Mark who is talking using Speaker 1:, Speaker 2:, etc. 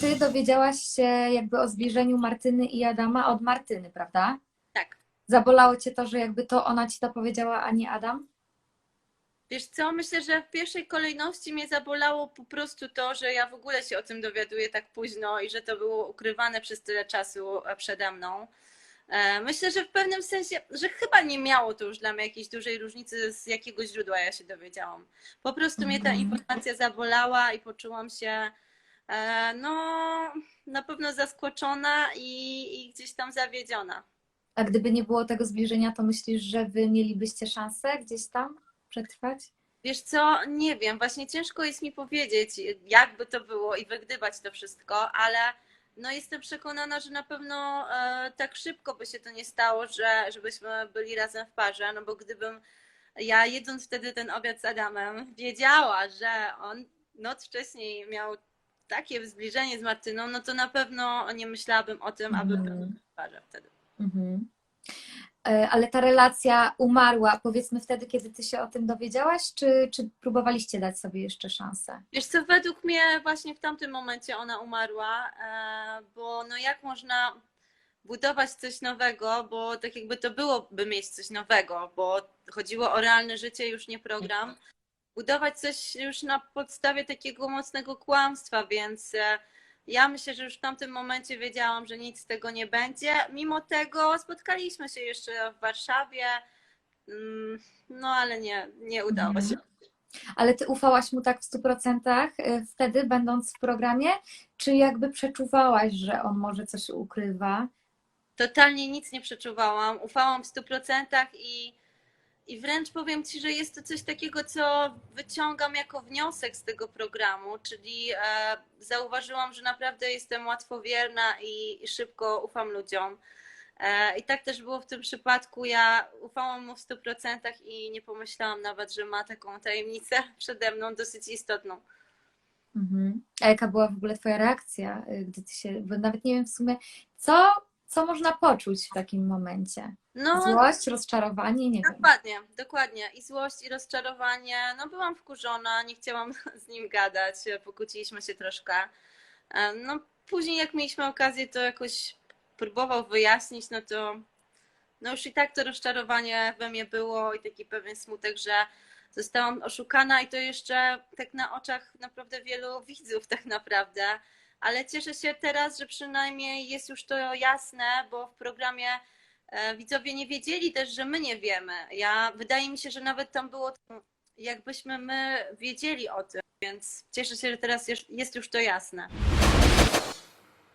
Speaker 1: ty dowiedziałaś się jakby o zbliżeniu Martyny i Adama od Martyny, prawda?
Speaker 2: Tak.
Speaker 1: Zabolało cię to, że jakby to ona ci to powiedziała, a nie Adam?
Speaker 2: Wiesz co, myślę, że w pierwszej kolejności mnie zabolało po prostu to, że ja w ogóle się o tym dowiaduję tak późno i że to było ukrywane przez tyle czasu przede mną. E, Myślę, że w pewnym sensie, że chyba nie miało to już dla mnie jakiejś dużej różnicy, z jakiego źródła ja się dowiedziałam. Po prostu mnie ta
Speaker 1: Mhm.
Speaker 2: informacja zabolała i poczułam się no na pewno zaskoczona i, i gdzieś tam zawiedziona.
Speaker 1: A gdyby nie było tego zbliżenia, to myślisz, że wy mielibyście szansę gdzieś tam przetrwać?
Speaker 2: Wiesz co, nie wiem, właśnie ciężko jest mi powiedzieć, jakby to było i wygdybać to wszystko, ale no jestem przekonana, że na pewno e, tak szybko by się to nie stało, że żebyśmy byli razem w parze, no bo gdybym ja jedząc wtedy ten obiad z Adamem wiedziała, że on noc wcześniej miał takie zbliżenie z Martyną, no to na pewno nie myślałabym o tym, aby w parze wtedy.
Speaker 1: Mhm. E, Ale ta relacja umarła, powiedzmy wtedy, kiedy ty się o tym dowiedziałaś, czy, czy próbowaliście dać sobie jeszcze szansę?
Speaker 2: Wiesz co, według mnie właśnie w tamtym momencie ona umarła, e, bo no jak można budować coś nowego, bo tak jakby to byłoby mieć coś nowego, bo chodziło o realne życie, już nie program. Budować coś już na podstawie takiego mocnego kłamstwa, więc e, ja myślę, że już w tamtym momencie wiedziałam, że nic z tego nie będzie. Mimo tego spotkaliśmy się jeszcze w Warszawie, mm, no ale nie, nie udało
Speaker 1: Mhm.
Speaker 2: się.
Speaker 1: Ale ty ufałaś mu tak w 100% e, wtedy, będąc w programie, czy jakby przeczuwałaś, że on może coś ukrywa?
Speaker 2: totalnie nic nie przeczuwałam. Ufałam w 100% i, i wręcz powiem Ci, że jest to coś takiego, co wyciągam jako wniosek z tego programu, czyli e, zauważyłam, że naprawdę jestem łatwowierna i, szybko ufam ludziom. E, I tak też było w tym przypadku. Ja ufałam mu w 100% i nie pomyślałam nawet, że ma taką tajemnicę przede mną dosyć istotną.
Speaker 1: Mhm. A jaka była w ogóle twoja reakcja, e, gdy ty się, bo nawet nie wiem w sumie, co, co można poczuć w takim momencie?
Speaker 2: No,
Speaker 1: Złość, rozczarowanie, nie wiem.
Speaker 2: Dokładnie, dokładnie. I złość, i rozczarowanie. No byłam wkurzona, nie chciałam z nim gadać, pokłóciliśmy się troszkę. No później jak mieliśmy okazję to jakoś próbował wyjaśnić, no to no już i tak to rozczarowanie we mnie było i taki pewien smutek, że zostałam oszukana i to jeszcze tak na oczach naprawdę wielu widzów tak naprawdę. Ale cieszę się teraz, że przynajmniej jest już to jasne, bo w programie e, widzowie nie wiedzieli też, że my nie wiemy. Ja wydaje mi się, że nawet tam było jakbyśmy my wiedzieli o tym, więc cieszę się, że teraz jest już to jasne.